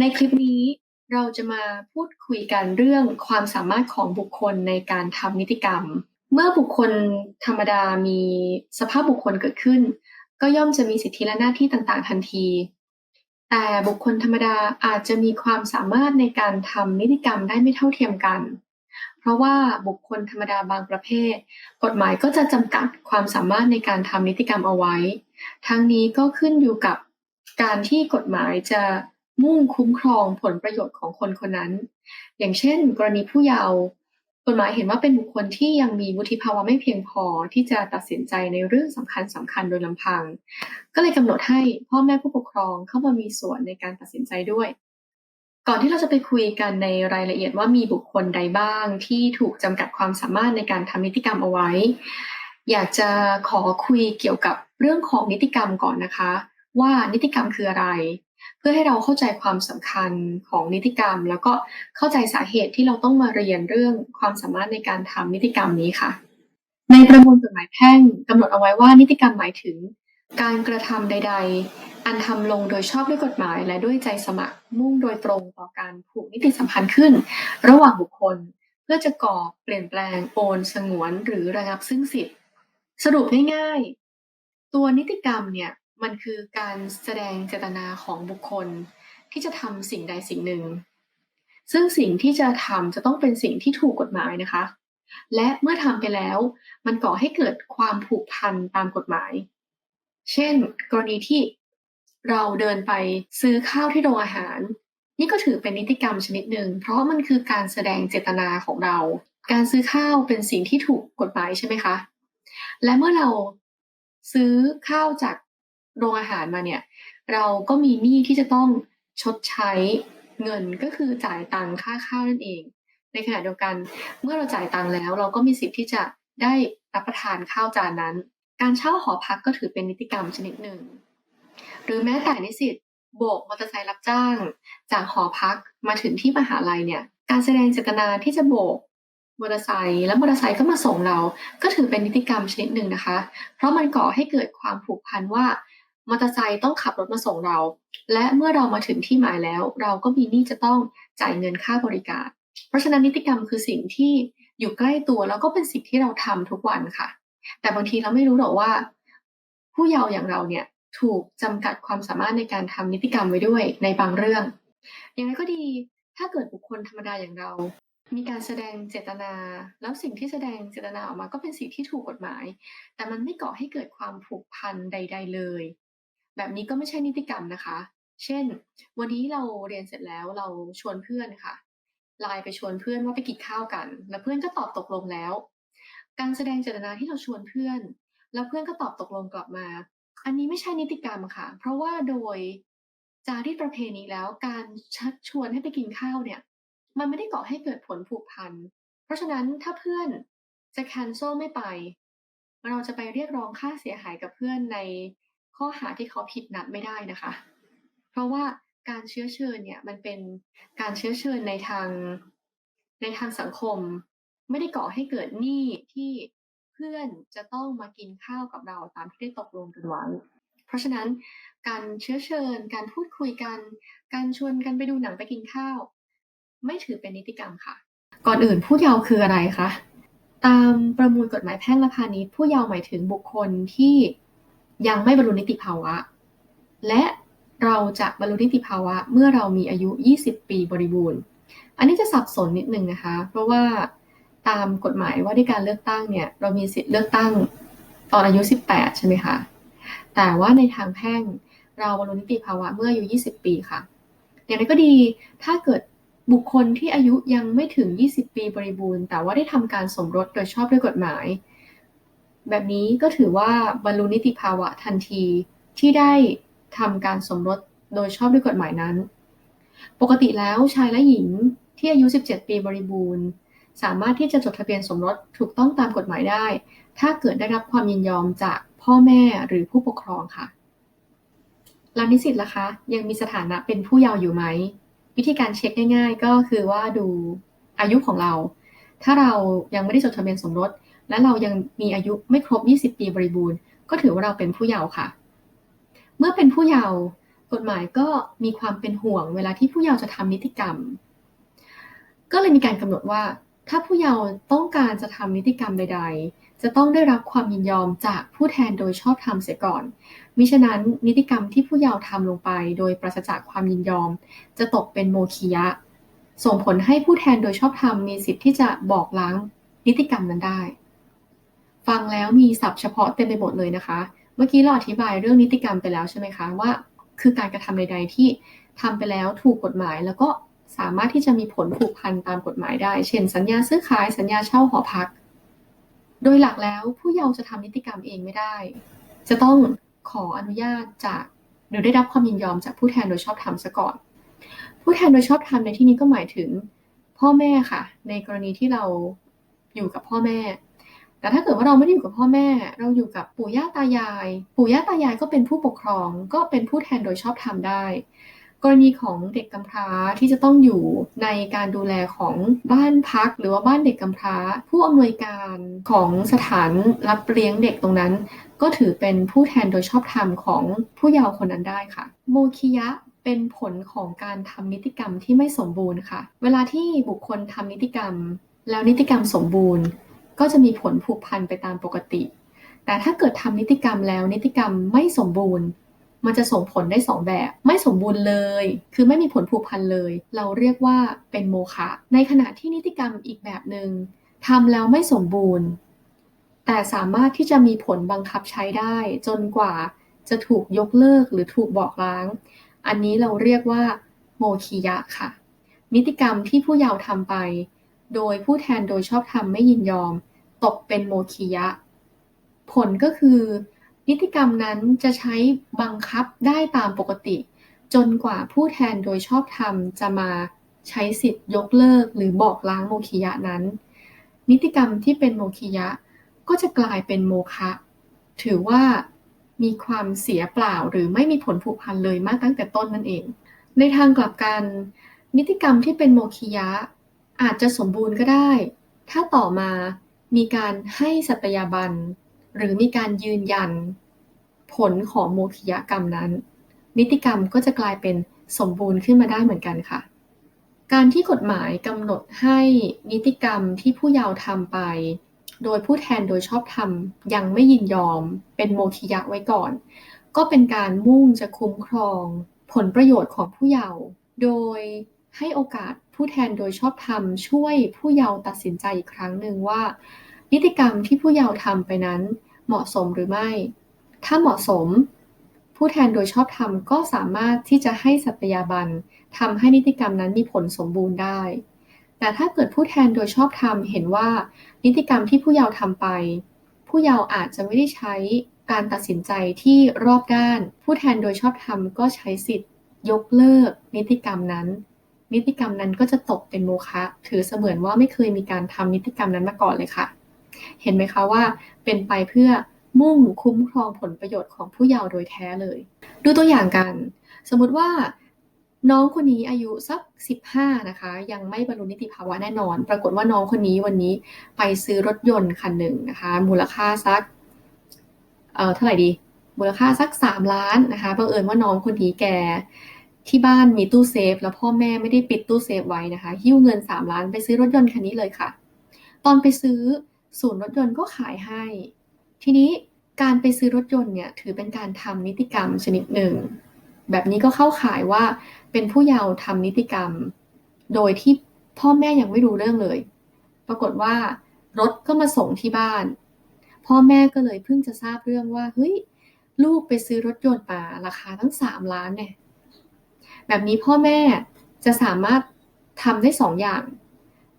ในคลิปนี้เราจะมาพูดคุยกันเรื่องความสามารถของบุคคลในการทำนิติกรรม เมื่อบุคคลธรรมดามีสภาพบุคคลเกิดขึ้น ก็ย่อมจะมีสิทธิและหน้าที่ต่างๆ ทันที แต่บุคคลธรรมดาอาจจะมีความสามารถในการทำนิติกรรมได้ไม่เท่าเทียมกัน เพราะว่าบุคคลธรรมดาบางประเภท กฎหมายก็จะจำกัดความสามารถในการทำนิติกรรมเอาไว้ ทั้งนี้ก็ขึ้นอยู่กับการที่กฎหมายจะ มุ่งคุ้มครองผลประโยชน์ของคนคนนั้น อย่างเช่น กรณีผู้เยาว์กฎหมายเห็นว่าเป็นบุคคลที่ยังมีวุฒิภาวะไม่เพียงพอที่จะตัดสินใจในเรื่องสำคัญสำคัญโดยลำพัง ก็เลยกำหนดให้พ่อแม่ผู้ปกครองเข้ามามีส่วนในการตัดสินใจด้วย ก่อนที่เราจะไปคุยกันในรายละเอียดว่ามีบุคคลใดบ้าง ที่ถูกจำกัดความสามารถในการทำนิติกรรมเอาไว้ อยากจะขอคุยเกี่ยวกับเรื่องของนิติกรรมก่อนนะคะ ว่านิติกรรมคืออะไร เพื่อให้เราเข้าใจความสำคัญของนิติกรรม แล้วก็เข้าใจสาเหตุที่เราต้องมาเรียนเรื่องความสามารถในการทำนิติกรรมนี้ค่ะ ในประมวลกฎหมายแพ่งกำหนดเอาไว้ว่านิติกรรมหมายถึง การกระทำใด ๆ อันทำลงโดยชอบด้วยกฎหมาย และด้วยใจสมัครมุ่งโดยตรงต่อการผูกนิติสัมพันธ์ขึ้น ระหว่างบุคคล เพื่อจะก่อเปลี่ยนแปลงโอนสงวน หรือระงับซึ่งสิทธิ์สรุปง่ายๆ ตัวนิติกรรมเนี่ย มันคือการแสดงเจตนาของบุคคลที่จะทำสิ่งใดสิ่งหนึ่ง ซึ่งสิ่งที่จะทำจะต้องเป็นสิ่งที่ถูกกฎหมายนะคะ และเมื่อทำไปแล้ว มันก่อให้เกิดความผูกพันตามกฎหมาย เช่น กรณีที่เราเดินไปซื้อข้าวที่โรงอาหาร นี่ก็ถือเป็นนิติกรรมชนิดหนึ่ง เพราะมันคือการแสดงเจตนาของเรา การซื้อข้าวเป็นสิ่งที่ถูกกฎหมายใช่ไหมคะ และเมื่อเราซื้อข้าวจาก โรงอาหารมาเนี่ย เราก็มีหนี้ที่จะต้องชดใช้เงินก็คือจ่ายตังค่าข้าวนั่นเอง ในขณะเดียวกันเมื่อเราจ่ายตังแล้ว เราก็มีสิทธิ์ที่จะได้รับประทานข้าวจานนั้น การเช่าหอพักก็ถือเป็นนิติกรรมชนิดหนึ่ง หรือแม้แต่นิสิตโบกมอเตอร์ไซค์รับจ้าง จากหอพักมาถึงที่มหาลัยเนี่ย การแสดงเจตนาที่จะโบกมอเตอร์ไซค์แล้วมอเตอร์ไซค์ก็มาส่งเรา ก็ถือเป็นนิติกรรมชนิดหนึ่งนะคะ เพราะมันก่อให้เกิดความผูกพันว่า มอเตอร์ไซค์ต้องขับรถมาส่งเรา และเมื่อเรามาถึงที่หมายแล้ว เราก็มีหนี้จะต้องจ่ายเงินค่าบริการ เพราะฉะนั้นนิติกรรมคือสิ่งที่อยู่ใกล้ตัวแล้วก็เป็นสิ่งที่เราทำทุกวันค่ะ แต่บางทีเราไม่รู้หรอกว่า ผู้เยาว์อย่างเราเนี่ยถูกจำกัดความสามารถในการทำนิติกรรมไว้ด้วยในบางเรื่อง อย่างไรก็ดี ถ้าเกิดบุคคลธรรมดาอย่างเรา มีการแสดงเจตนา แล้วสิ่งที่แสดงเจตนาออกมาก็เป็นสิ่งที่ถูกกฎหมาย แต่มันไม่ก่อให้เกิดความผูกพันใด ๆ เลย แบบนี้ก็ไม่ใช่นิติกรรมนะคะ เช่น วันนี้เราเรียนเสร็จแล้วเราชวนเพื่อนค่ะไลน์ไปชวนเพื่อนว่าไปกินข้าวกัน แล้วเพื่อนก็ตอบตกลงแล้ว การแสดงเจตนาที่เราชวนเพื่อน แล้วเพื่อนก็ตอบตกลงกลับมา อันนี้ไม่ใช่นิติกรรมค่ะ เพราะว่าโดยจารีตประเพณีแล้วการชักชวนให้ไปกินข้าวเนี่ย มันไม่ได้ก่อให้เกิดผลผูกพัน เพราะฉะนั้นถ้าเพื่อนจะแคนเซิลไม่ไป เราจะไปเรียกร้องค่าเสียหายกับเพื่อนใน ข้อหาที่เขาผิดนัดไม่ได้นะคะ เพราะว่าการเชื้อเชิญเนี่ยมันเป็นการเชื้อเชิญในทางในทางสังคม ไม่ได้ก่อให้เกิดหนี้ที่เพื่อนจะต้องมากินข้าวกับเราตามที่ได้ตกลงกันไว้เพราะฉะนั้นการเชื้อเชิญ การพูดคุยกัน การชวนกันไปดูหนังไปกินข้าว ไม่ถือเป็นนิติกรรมค่ะ ก่อนอื่นผู้เยาว์คืออะไรคะตามประมวลกฎหมายแพ่งและพาณิชย์ผู้เยาว์หมายถึงบุคคลที่ ยังไม่บรรลุนิติภาวะ และเราจะบรรลุนิติภาวะเมื่อเรามีอายุ 20 ปีบริบูรณ์ อันนี้จะสับสนนิดนึงนะคะ เพราะว่าตามกฎหมายว่าด้วยการเลือกตั้งเนี่ย เรามีสิทธิ์เลือกตั้งตอนอายุ 18 ใช่ไหมคะ แต่ว่าในทางแพ่งเราบรรลุนิติภาวะเมื่ออายุ 20 ปีค่ะ อย่างไรก็ดี ถ้าเกิดบุคคลที่อายุยังไม่ถึง 20 ปีบริบูรณ์ แต่ว่าได้ทำการสมรสโดยชอบด้วยกฎหมาย แบบนี้ก็ถือว่าบรรลุนิติภาวะทันทีที่ได้ทำการสมรสโดยชอบด้วยกฎหมายนั้น ปกติแล้วชายและหญิงที่อายุ 17 ปีบริบูรณ์ สามารถที่จะจดทะเบียนสมรสถูกต้องตามกฎหมายได้ ถ้าเกิดได้รับความยินยอมจากพ่อแม่หรือผู้ปกครองค่ะแล้วนิสิตล่ะคะ ยังมีสถานะเป็นผู้เยาว์อยู่ไหม วิธีการเช็คง่าย ๆ ก็คือว่าดูอายุของเรา ถ้าเรายังไม่ได้จดทะเบียนสมรส และเรายังมีอายุไม่ครบ 20 ปีบริบูรณ์ ก็ถือว่าเราเป็นผู้เยาว์ค่ะ เมื่อเป็นผู้เยาว์กฎหมายก็มีความเป็นห่วงเวลาที่ผู้เยาว์จะทำนิติกรรม ก็เลยมีการกำหนดว่า ถ้าผู้เยาว์ต้องการจะทำนิติกรรมใด ๆ จะต้องได้รับความยินยอมจากผู้แทนโดยชอบธรรมเสียก่อน มิฉะนั้นนิติกรรมที่ผู้เยาว์ทำลงไป โดยปราศจากความยินยอม จะตกเป็นโมคียะ ส่งผลให้ผู้แทนโดยชอบธรรมมีสิทธิ์ที่จะบอกล้างนิติกรรมนั้นได้ ฟังแล้วมีศัพท์เฉพาะเต็มไปหมดเลยนะคะ เมื่อกี้เราอธิบายเรื่องนิติกรรมไปแล้วใช่ไหมคะว่า คือการกระทำใดๆที่ทำไปแล้วถูกกฎหมาย แล้วก็สามารถที่จะมีผลผูกพันตามกฎหมายได้ เช่น สัญญาซื้อขายสัญญาเช่าหอพัก โดยหลักแล้วผู้เยาว์จะทำนิติกรรมเองไม่ได้ จะต้องขออนุญาตจากหรือได้รับความยินยอมจากผู้แทนโดยชอบธรรมซะก่อน ผู้แทนโดยชอบธรรมในที่นี้ก็หมายถึงพ่อแม่ค่ะ ในกรณีที่เราอยู่กับพ่อแม่ แต่ถ้าเกิดว่าเราไม่ได้อยู่กับพ่อแม่ เราอยู่กับปู่ย่าตายาย ปู่ย่าตายายก็เป็นผู้ปกครองก็เป็นผู้แทนโดยชอบธรรมได้ กรณีของเด็กกำพร้าที่จะต้องอยู่ในการดูแลของบ้านพัก หรือว่าบ้านเด็กกำพร้า ผู้อำนวยการของสถานรับเลี้ยงเด็กตรงนั้น ก็ถือเป็นผู้แทนโดยชอบธรรมของผู้เยาว์คนนั้นได้ค่ะ โมคิยะเป็นผลของการทำนิติกรรมที่ไม่สมบูรณ์ค่ะ เวลาที่บุคคลทำนิติกรรม แล้วนิติกรรมสมบูรณ์ ก็จะมีผลผูกพันไปตามปกติ แต่ถ้าเกิดทำนิติกรรมแล้วนิติกรรมไม่สมบูรณ์ มันจะส่งผลได้สองแบบ ไม่สมบูรณ์เลย คือไม่มีผลผูกพันเลย เราเรียกว่าเป็นโมฆะในขณะที่นิติกรรมอีกแบบหนึง่งทำแล้วไม่สมบูรณ์ แต่สามารถที่จะมีผลบังคับใช้ได้ จนกว่าจะถูกยกเลิกหรือถูกบอกล้าง อันนี้เราเรียกว่าโมคียะค่ะ นิติกรรมที่ผู้เยาว์ทำไป โดยผู้แทนโดยชอบธรรมไม่ยินยอม ตกเป็นโมคียะ ผลก็คือนิติกรรมนั้นจะใช้บังคับได้ตามปกติ จนกว่าผู้แทนโดยชอบธรรมจะมาใช้สิทธิ์ยกเลิกหรือบอกล้างโมคียะนั้น นิติกรรมที่เป็นโมคียะก็จะกลายเป็นโมฆะถือว่ามีความเสียเปล่าหรือไม่มีผลผูกพันเลยมาตั้งแต่ต้นนั่นเอง ในทางกลับกัน นิติกรรมที่เป็นโมคียะอาจจะสมบูรณ์ก็ได้ ถ้าต่อมา มีการให้สัตยาบัน หรือมีการยืนยัน ผลของโมคียกรรมนั้น นิติกรรมก็จะกลายเป็นสมบูรณ์ขึ้นมาได้เหมือนกันค่ะ การที่กฎหมายกำหนดให้นิติกรรมที่ผู้เยาว์ทำไป โดยผู้แทนโดยชอบธรรมยังไม่ยินยอม เป็นโมคิยะไว้ก่อน ก็เป็นการมุ่งจะคุ้มครอง ผลประโยชน์ของผู้เยาว์โดยให้โอกาส ผู้แทนโดยชอบธรรมช่วยผู้เยาว์ตัดสินใจอีกครั้งหนึ่งว่า นิติกรรมที่ผู้เยาว์ทำไปนั้นเหมาะสมหรือไม่ ถ้าเหมาะสม ผู้แทนโดยชอบธรรมก็สามารถที่จะให้สัตยาบันทำให้นิติกรรมนั้นมีผลสมบูรณ์ได้ แต่ถ้าเกิดผู้แทนโดยชอบธรรมเห็นว่า นิติกรรมที่ผู้เยาว์ทำไป ผู้เยาว์อาจจะไม่ได้ใช้การตัดสินใจที่รอบด้าน ผู้แทนโดยชอบธรรมก็ใช้สิทธิ์ ยกเลิกนิติกรรมนั้น นิติกรรมนั้นก็จะตกเป็นโมฆะถือเสมือนว่าไม่เคยมีการทำนิติกรรมนั้นมาก่อนเลยค่ะ เห็นไหมคะว่าเป็นไปเพื่อมุ่งคุ้มครองผลประโยชน์ของผู้เยาว์โดยแท้เลย ดูตัวอย่างกัน สมมุติว่าน้องคนนี้อายุสัก 15 นะคะ ยังไม่บรรลุนิติภาวะแน่นอน ปรากฏว่าน้องคนนี้วันนี้ไปซื้อรถยนต์คันหนึ่งนะคะ มูลค่าสัก เอ่อเท่าไหร่ดี มูลค่าสัก 3 ล้านนะคะบังเอิญว่าน้องคนนี้แก ที่บ้านมีตู้เซฟ แล้วพ่อแม่ไม่ได้ปิดตู้เซฟไว้นะคะหิ้วเงิน 3 ล้านไปซื้อรถยนต์คันนี้เลยค่ะ ตอนไปซื้อศูนย์รถยนต์ก็ขายให้ ทีนี้การไปซื้อรถยนต์เนี่ยถือเป็นการทำนิติกรรมชนิดหนึ่ง แบบนี้ก็เข้าข่ายว่าเป็นผู้เยาว์ทำนิติกรรม โดยที่พ่อแม่ยังไม่รู้เรื่องเลย ปรากฏว่ารถก็มาส่งที่บ้าน พ่อแม่ก็เลยเพิ่งจะทราบเรื่องว่าเฮ้ยลูกไปซื้อรถยนต์มาราคาทั้งสามล้านเนี่ย แบบนี้พ่อแม่จะสามารถทำได้สองอย่าง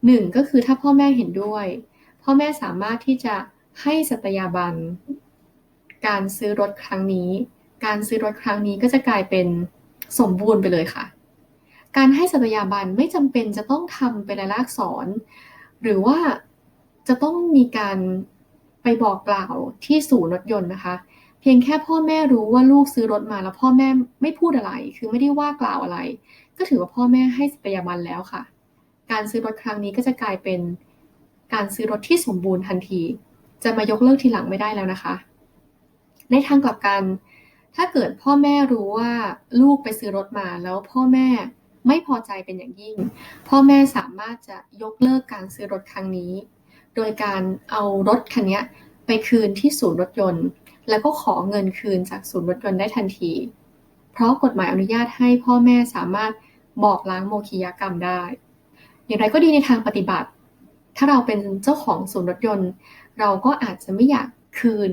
หนึ่งก็คือถ้าพ่อแม่เห็นด้วย พ่อแม่สามารถที่จะให้สัตยาบัน การซื้อรถครั้งนี้ การซื้อรถครั้งนี้ก็จะกลายเป็นสมบูรณ์ไปเลยค่ะ การให้สัตยาบันไม่จำเป็นจะต้องทำเป็นลายลักษณ์อักษร หรือว่าจะต้องมีการไปบอกกล่าวที่ศูนย์รถยนต์นะคะ เพียงแค่พ่อแม่รู้ว่าลูกซื้อรถมาแล้วพ่อแม่ไม่พูดอะไร คือไม่ได้ว่ากล่าวอะไร ก็ถือว่าพ่อแม่ให้สัตยาบันแล้วค่ะ การซื้อรถครั้งนี้ก็จะกลายเป็น การซื้อรถที่สมบูรณ์ทันที จะมายกเลิกทีหลังไม่ได้แล้วนะคะ ในทางกลับกัน ถ้าเกิดพ่อแม่รู้ว่าลูกไปซื้อรถมาแล้วพ่อแม่ไม่พอใจเป็นอย่างยิ่ง พ่อแม่สามารถจะยกเลิกการซื้อรถครั้งนี้ โดยการเอารถคันนี้ไปคืนที่ศูนย์รถยนต์ แล้วก็ขอเงินคืนจากศูนย์รถยนต์ได้ทันที เพราะกฎหมายอนุญาตให้พ่อแม่สามารถบอกล้างโมฆะกรรมได้ อย่างไรก็ดีในทางปฏิบัติ ถ้าเราเป็นเจ้าของศูนย์รถยนต์ เราก็อาจจะไม่อยากคืน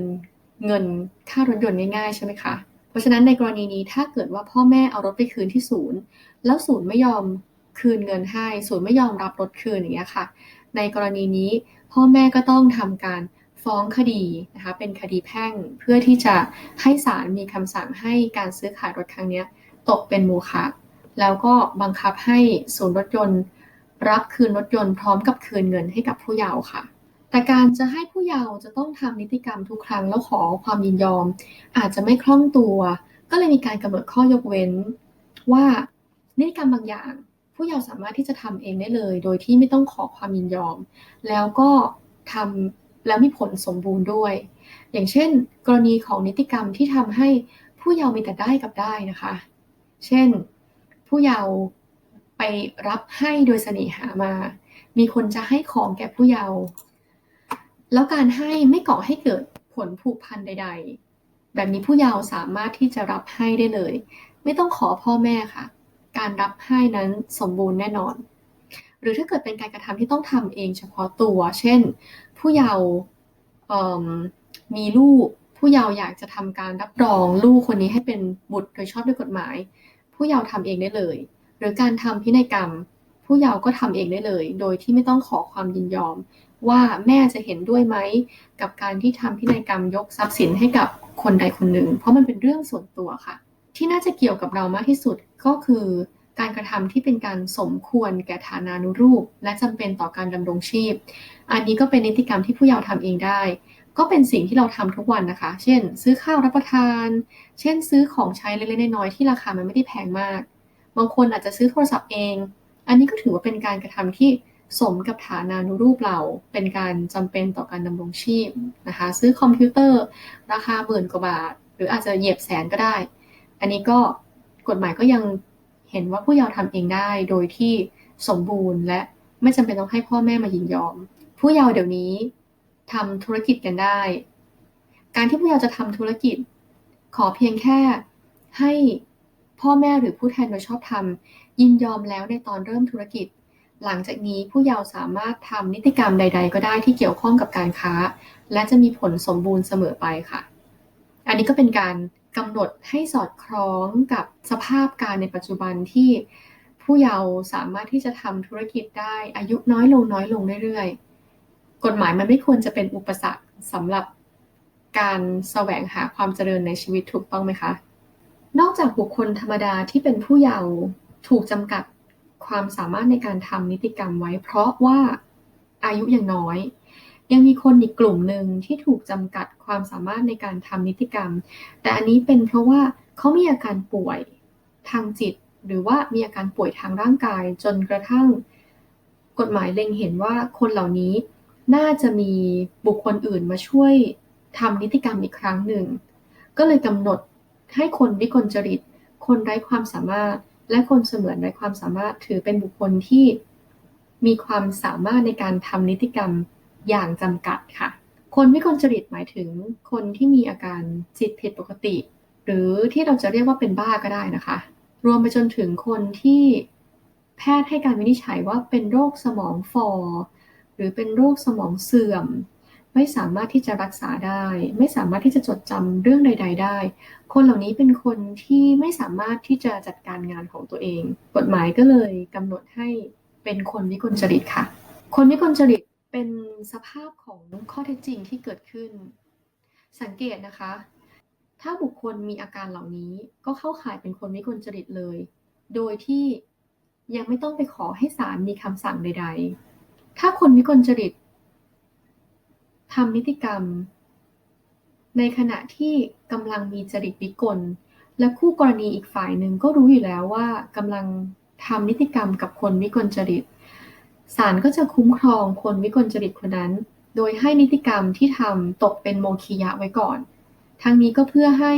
เงินค่ารถยนต์ง่ายๆ ใช่ไหมคะ เพราะฉะนั้นในกรณีนี้ถ้าเกิดว่าพ่อแม่เอารถไปคืนที่ศูนย์ แล้วศูนย์ไม่ยอมคืนเงินให้ ศูนย์ไม่ยอมรับรถคืนอย่างเงี้ยค่ะ ในกรณีนี้พ่อแม่ก็ต้องทำการ ฟ้องคดีนะคะเป็นคดีแพ่งเพื่อที่จะให้ศาลมีคำสั่งให้การซื้อขายรถครั้งนี้ตกเป็นโมฆะแล้วก็บังคับให้ศูนย์รถยนต์ รับคืนรถยนต์พร้อมกับคืนเงินให้กับผู้เยาว์ค่ะ แต่การจะให้ผู้เยาว์จะต้องทำนิติกรรมทุกครั้งแล้วขอความยินยอม อาจจะไม่คล่องตัว ก็เลยมีการกำหนดข้อยกเว้น ว่านิติกรรมบางอย่างผู้เยาว์สามารถที่จะทำเองได้เลย โดยที่ไม่ต้องขอความยินยอม แล้วก็ทำ แล้วมีผลสมบูรณ์ด้วย อย่างเช่น กรณีของนิติกรรมที่ทำให้ผู้เยาว์มีแต่ได้กับได้นะคะ เช่น ผู้เยาว์ไปรับให้โดยเสน่หามา มีคนจะให้ของแก่ผู้เยาว์แล้วการให้ไม่ก่อให้เกิดผลผูกพันใด ๆ แบบนี้ผู้เยาว์สามารถที่จะรับให้ได้เลย ไม่ต้องขอพ่อแม่ค่ะ การรับให้นั้นสมบูรณ์แน่นอน หรือถ้าเกิดเป็นการกระทำที่ต้องทำเองเฉพาะตัว เช่น ผู้เยาว์มีลูก ผู้เยาว์อยากจะทำการรับรองลูกคนนี้ให้เป็นบุตรโดยชอบด้วยกฎหมาย ผู้เยาว์ทำเองได้เลย หรือการทำพินัยกรรม ผู้เยาว์ก็ทำเองได้เลย โดยที่ไม่ต้องขอความยินยอม ว่าแม่จะเห็นด้วยไหมกับการที่ทำพินัยกรรมยกทรัพย์สินให้กับคนใดคนหนึ่ง เพราะมันเป็นเรื่องส่วนตัวค่ะ ที่น่าจะเกี่ยวกับเรามากที่สุดก็คือ การกระทำที่เป็นการสมควรแก่ฐานานุรูป และจำเป็นต่อการดำรงชีพ อันนี้ก็เป็นนิติกรรมที่ผู้เยาว์ทำเองได้ ก็เป็นสิ่งที่เราทำทุกวันนะคะ เช่น ซื้อข้าวรับประทาน เช่น ซื้อของใช้เล็กๆน้อยๆที่ราคามันไม่ได้แพงมาก บางคนอาจจะซื้อโทรศัพท์เอง อันนี้ก็ถือว่าเป็นการกระทำที่สมกับฐานานุรูปเราเป็นการจำเป็นต่อการดำรงชีพนะคะ ซื้อคอมพิวเตอร์ ราคาหมื่นกว่าบาท หรืออาจจะเหยียบแสนก็ได้ อันนี้ก็กฎหมายก็ยัง เห็นว่าผู้เยาว์ทำเองได้โดยที่สมบูรณ์และไม่จำเป็นต้องให้พ่อแม่มายินยอม ผู้เยาว์เดี๋ยวนี้ทำธุรกิจกันได้ การที่ผู้เยาว์จะทำธุรกิจ ขอเพียงแค่ให้พ่อแม่หรือผู้แทนโดยชอบธรรมยินยอมแล้วในตอนเริ่มธุรกิจ หลังจากนี้ผู้เยาว์สามารถทำนิติกรรมใด ๆ ก็ได้ที่เกี่ยวข้องกับการค้า และจะมีผลสมบูรณ์เสมอไปค่ะ อันนี้ก็เป็นการ กำหนดให้สอดคล้องกับสภาพการในปัจจุบันที่ผู้เยาว์สามารถที่จะทำธุรกิจได้อายุน้อยลงน้อยลงเรื่อยๆ กฎหมายมันไม่ควรจะเป็นอุปสรรคสำหรับการแสวงหาความเจริญในชีวิตถูกต้องไหมคะ นอกจากบุคคลธรรมดาที่เป็นผู้เยาว์ถูกจำกัดความสามารถในการทำนิติกรรมไว้ เพราะว่าอายุยังน้อย ยังมีคนอีกกลุ่มหนึ่งที่ถูกจำกัดความสามารถในการทำนิติกรรม แต่อันนี้เป็นเพราะว่าเขามีอาการป่วยทางจิต หรือว่ามีอาการป่วยทางร่างกาย จนกระทั่ง กฎหมายเล็งเห็นว่าคนเหล่านี้น่าจะมีบุคคลอื่นมาช่วยทำนิติกรรมอีกครั้งหนึ่ง ก็เลยกำหนดให้คนวิกลจริต คนไร้ความสามารถ และคนเสมือนไร้ความสามารถถือเป็นบุคคลที่มีความสามารถในการทำนิติกรรม อย่างจำกัดค่ะ คนวิกลจริตหมายถึงคนที่มีอาการจิตผิดปกติ หรือที่เราจะเรียกว่าเป็นบ้าก็ได้นะคะ รวมไปจนถึงคนที่แพทย์ให้การวินิจฉัยว่าเป็นโรคสมองฟอหรือเป็นโรคสมองเสื่อม ไม่สามารถที่จะรักษาได้ ไม่สามารถที่จะจดจำเรื่องใด ๆ ได้ คนเหล่านี้เป็นคนที่ไม่สามารถที่จะจัดการงานของตัวเอง กฎหมายก็เลยกำหนดให้เป็นคนวิกลจริตค่ะ คนวิกลจริต เป็นสภาพของข้อเท็จจริงที่เกิดขึ้น สังเกตนะคะ ถ้าบุคคลมีอาการเหล่านี้ก็เข้าข่ายเป็นคนวิกลจริตเลย โดยที่ยังไม่ต้องไปขอให้ศาลมีคำสั่งใด ๆ ถ้าคนวิกลจริตทำนิติกรรม ในขณะที่กำลังมีจริตวิกล และคู่กรณีอีกฝ่ายหนึ่งก็รู้อยู่แล้วว่ากำลังทำนิติกรรมกับคนวิกลจริต ศาลก็จะคุ้มครองคนวิกลจริตคนนั้น โดยให้นิติกรรมที่ทำตกเป็นโมคียะไว้ก่อน ทั้งนี้ก็เพื่อให้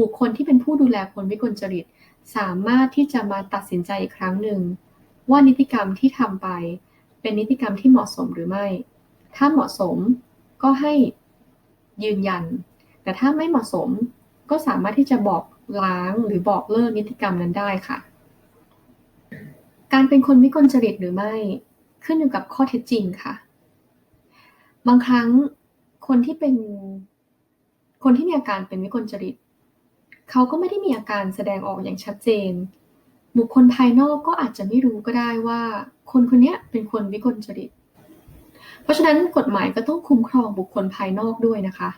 บุคคลที่เป็นผู้ดูแลคนวิกลจริต สามารถที่จะมาตัดสินใจอีกครั้งหนึ่ง ว่านิติกรรมที่ทำไป เป็นนิติกรรมที่เหมาะสมหรือไม่ ถ้าเหมาะสมก็ให้ยืนยัน แต่ถ้าไม่เหมาะสมก็สามารถที่จะบอกล้างหรือบอกเลิกนิติกรรมนั้นได้ค่ะ การเป็นคนวิกลจริตหรือไม่ ขึ้นอยู่กับข้อเท็จจริงค่ะ บางครั้งคนที่เป็นคนที่มีอาการเป็นวิกลจริต เขาก็ไม่ได้มีอาการแสดงออกอย่างชัดเจน บุคคลภายนอกก็อาจจะไม่รู้ก็ได้ว่า คนคนนี้เป็นคนวิกลจริต เพราะฉะนั้นกฎหมายก็ต้องคุ้มครองบุคคลภายนอกด้วยนะคะ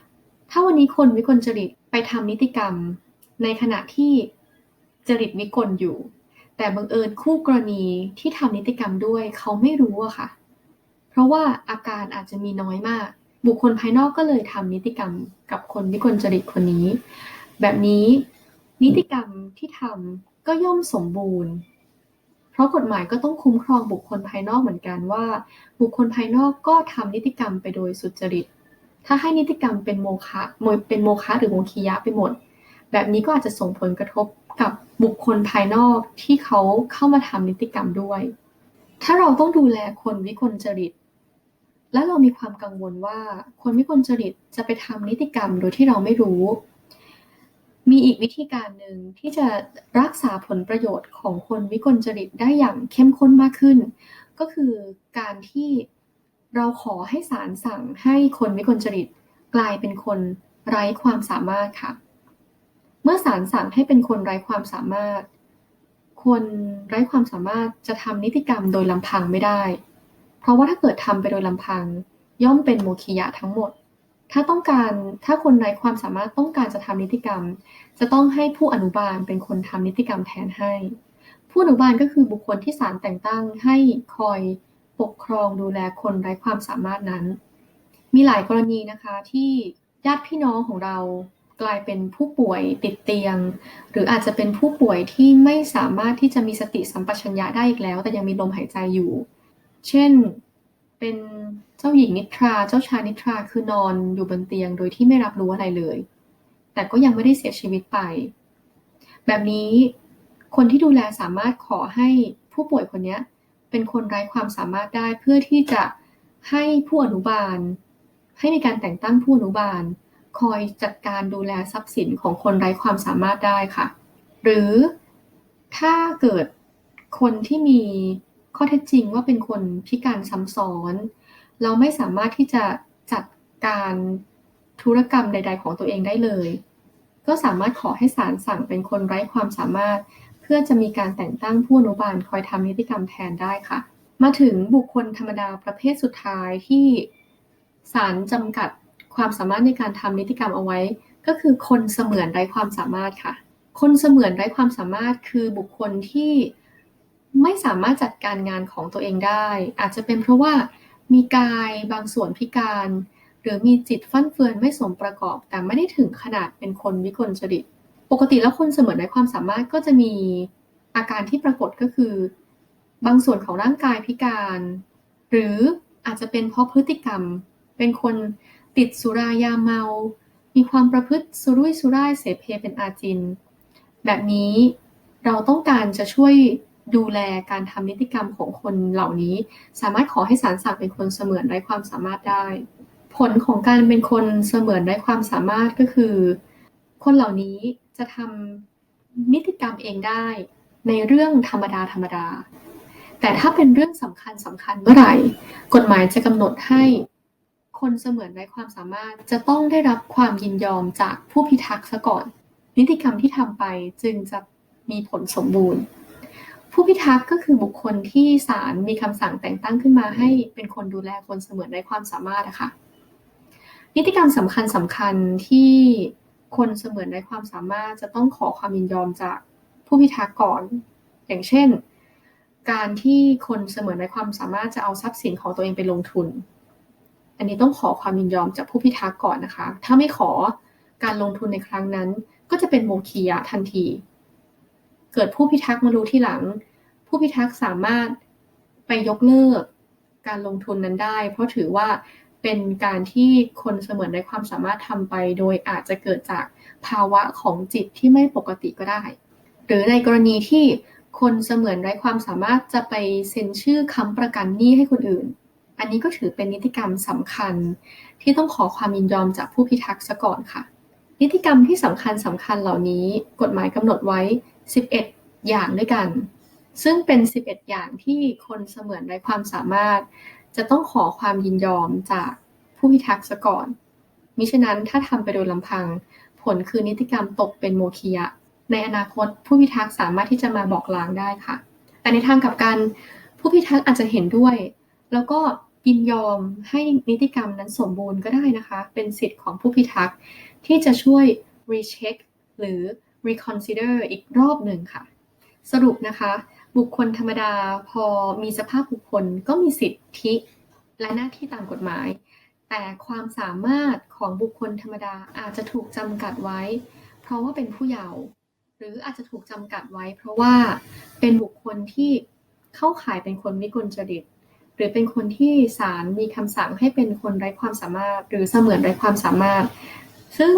ถ้าวันนี้คนวิกลจริตไปทำนิติกรรม ในขณะที่จริตวิกลอยู่ แต่บังเอิญคู่กรณีที่ทำนิติกรรมด้วยเขาไม่รู้อะค่ะ เพราะว่าอาการอาจจะมีน้อยมาก บุคคลภายนอกก็เลยทำนิติกรรมกับคนวิกลจริตคนนี้ แบบนี้นิติกรรมที่ทำก็ย่อมสมบูรณ์ เพราะกฎหมายก็ต้องคุ้มครองบุคคลภายนอกเหมือนกันว่า บุคคลภายนอกก็ทำนิติกรรมไปโดยสุจริต ถ้าให้นิติกรรมเป็นโมฆะเป็นโมฆะหรือโมคียะไปหมด แบบนี้ก็อาจจะส่งผลกระทบกับ บุคคลภายนอกที่เขาเข้ามาทำนิติกรรมด้วย ถ้าเราต้องดูแลคนวิกลจริต และเรามีความกังวลว่าคนวิกลจริตจะไปทำนิติกรรมโดยที่เราไม่รู้ มีอีกวิธีการหนึ่งที่จะรักษาผลประโยชน์ของคนวิกลจริตได้อย่างเข้มข้นมากขึ้น ก็คือการที่เราขอให้ศาลสั่งให้คนวิกลจริตกลายเป็นคนไร้ความสามารถค่ะ มื่อศาลสั่งให้เป็นคนไร้ความสามารถ คนไร้ความสามารถจะทำนิติกรรมโดยลำพังไม่ได้ เพราะว่าถ้าเกิดทำไปโดยลำพัง ย่อมเป็นโมคิยะทั้งหมด ถ้าต้องการถ้าคนไร้ความสามารถต้องการจะทำนิติกรรม จะต้องให้ผู้อนุบาลเป็นคนทำนิติกรรมแทนให้ ผู้อนุบาลก็คือบุคคลที่ศาลแต่งตั้งให้คอยปกครองดูแลคนไร้ความสามารถนั้น มีหลายกรณีนะคะที่ญาติพี่น้องของเรา กลายเป็นผู้ป่วยติดเตียง หรืออาจจะเป็นผู้ป่วยที่ไม่สามารถที่จะมีสติสัมปชัญญะได้อีกแล้ว แต่ยังมีลมหายใจอยู่ เช่นเป็นเจ้าหญิงนิทรา เจ้าชายนิทราคือนอนอยู่บนเตียงโดยที่ไม่รับรู้อะไรเลย แต่ก็ยังไม่ได้เสียชีวิตไป แบบนี้คนที่ดูแลสามารถขอให้ผู้ป่วยคนนี้เป็นคนไร้ความสามารถได้เพื่อที่จะให้ผู้อนุบาล ให้มีการแต่งตั้งผู้อนุบาล คอยจัดการดูแลทรัพย์สินของคนไร้ความสามารถได้ค่ะ หรือถ้าเกิดคนที่มีข้อเท็จจริงว่าเป็นคนพิการซ้ำซ้อน เราไม่สามารถที่จะจัดการธุรกรรมใด ๆ ของตัวเองได้เลย ก็สามารถขอให้ศาลสั่งเป็นคนไร้ความสามารถ เพื่อจะมีการแต่งตั้งผู้อนุบาลคอยทำนิติกรรมแทนได้ค่ะ มาถึงบุคคลธรรมดาประเภทสุดท้ายที่ศาลจำกัด ความสามารถในการทำนิติกรรมเอาไว้ ก็คือคนเสมือนไร้ความสามารถค่ะ คนเสมือนไร้ความสามารถคือบุคคลที่ไม่สามารถจัดการงานของตัวเองได้ อาจจะเป็นเพราะว่ามีกายบางส่วนพิการ หรือมีจิตฟั่นเฟือนไม่สมประกอบ แต่ไม่ได้ถึงขนาดเป็นคนวิกลจริต ปกติแล้วคนเสมือนในความสามารถก็จะมีอาการที่ปรากฏก็คือ บางส่วนของร่างกายพิการ หรืออาจจะเป็นเพราะพฤติกรรม เป็นคน ติดสุรายาเมา มีความประพฤติสุรุ่ยสุร่ายเสเพเป็นอาจิน แบบนี้เราต้องการจะช่วยดูแลการทำนิติกรรมของคนเหล่านี้ สามารถขอให้ศาลสั่งเป็นคนเสมือนไร้ความสามารถได้ ผลของการเป็นคนเสมือนไร้ความสามารถก็คือ คนเหล่านี้จะทำนิติกรรมเองได้ในเรื่องธรรมดาธรรมดา แต่ถ้าเป็นเรื่องสำคัญสำคัญเมื่อไหร่ กฎหมายจะกำหนดให้ คนเสมือนไร้ความสามารถจะต้องได้รับความยินยอมจากผู้พิทักษ์ซะก่อน นิติกรรมที่ทำไปจึงจะมีผลสมบูรณ์ ผู้พิทักษ์ก็คือบุคคลที่ศาลมีคำสั่งแต่งตั้งขึ้นมาให้เป็นคนดูแลคนเสมือนไร้ความสามารถนะคะนิติกรรมสำคัญสำคัญที่คนเสมือนในความสามารถจะต้องขอความยินยอมจากผู้พิทักษ์ก่อน อย่างเช่น การที่คนเสมือนในความสามารถจะเอาทรัพย์สินของตัวเองไปลงทุน อันนี้ต้องขอความยินยอมจากผู้พิทักษ์ก่อนนะคะ ถ้าไม่ขอการลงทุนในครั้งนั้น ก็จะเป็นโมคียะทันที เกิดผู้พิทักษ์มารู้ที่หลัง ผู้พิทักษ์สามารถไปยกเลิกการลงทุนนั้นได้ เพราะถือว่าเป็นการที่คนเสมือนไร้ความสามารถทำไป โดยอาจจะเกิดจากภาวะของจิตที่ไม่ปกติก็ได้ หรือในกรณีที่คนเสมือนไร้ความสามารถจะไปเซ็นชื่อค้ำประกันหนี้ให้คนอื่น อันนี้ก็ถือเป็นนิติกรรมสำคัญ ที่ต้องขอความยินยอมจากผู้พิทักษ์ซะก่อนค่ะ นิติกรรมที่สำคัญสำคัญเหล่านี้ กฎหมายกำหนดไว้ 11 อย่างด้วยกัน ซึ่งเป็น 11 อย่างที่คนเสมือนไร้ความสามารถ จะต้องขอความยินยอมจากผู้พิทักษ์ซะก่อน มิฉะนั้นถ้าทำไปโดยลำพัง ผลคือนิติกรรมตกเป็นโมฆะในอนาคตผู้พิทักษ์สามารถที่จะมาบอกล้างได้ค่ะ แต่ในทางกลับกันผู้พิทักษ์อาจจะเห็นด้วย แล้วก็ ยินยอมให้นิติกรรมนั้นสมบูรณ์ก็ได้นะคะ เป็นสิทธิ์ของผู้พิทักษ์ที่จะช่วย recheck หรือ reconsider อีกรอบหนึ่งค่ะ สรุปนะคะ บุคคลธรรมดาพอมีสภาพบุคคลก็มีสิทธิและหน้าที่ตามกฎหมาย แต่ความสามารถของบุคคลธรรมดาอาจจะถูกจำกัดไว้ เพราะว่าเป็นผู้เยาว์หรืออาจจะถูกจำกัดไว้ เพราะว่าเป็นบุคคลที่เข้าข่ายเป็นคนวิกลจริต หรือเป็นคนที่ศาลมีคำสั่งให้เป็นคนไร้ความสามารถ หรือเสมือนไร้ความสามารถ ซึ่ง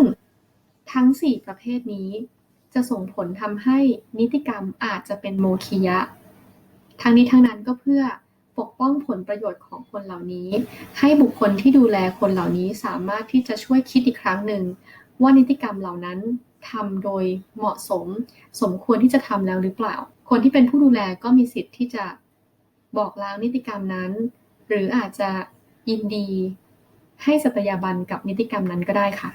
ทั้ง 4 ประเภทนี้ จะส่งผลทำให้นิติกรรมอาจจะเป็นโมคียะ ทั้งนี้ทั้งนั้นก็เพื่อปกป้องผลประโยชน์ของคนเหล่านี้ ให้บุคคลที่ดูแลคนเหล่านี้สามารถที่จะช่วยคิดอีกครั้งหนึ่ง ว่านิติกรรมเหล่านั้นทำโดยเหมาะสม สมควรที่จะทำแล้วหรือเปล่า คนที่เป็นผู้ดูแลก็มีสิทธิ์ที่จะ บอกล้างนิติกรรมนั้น หรืออาจจะยินดีให้สัตยาบันกับนิติกรรมนั้นก็ได้ค่ะ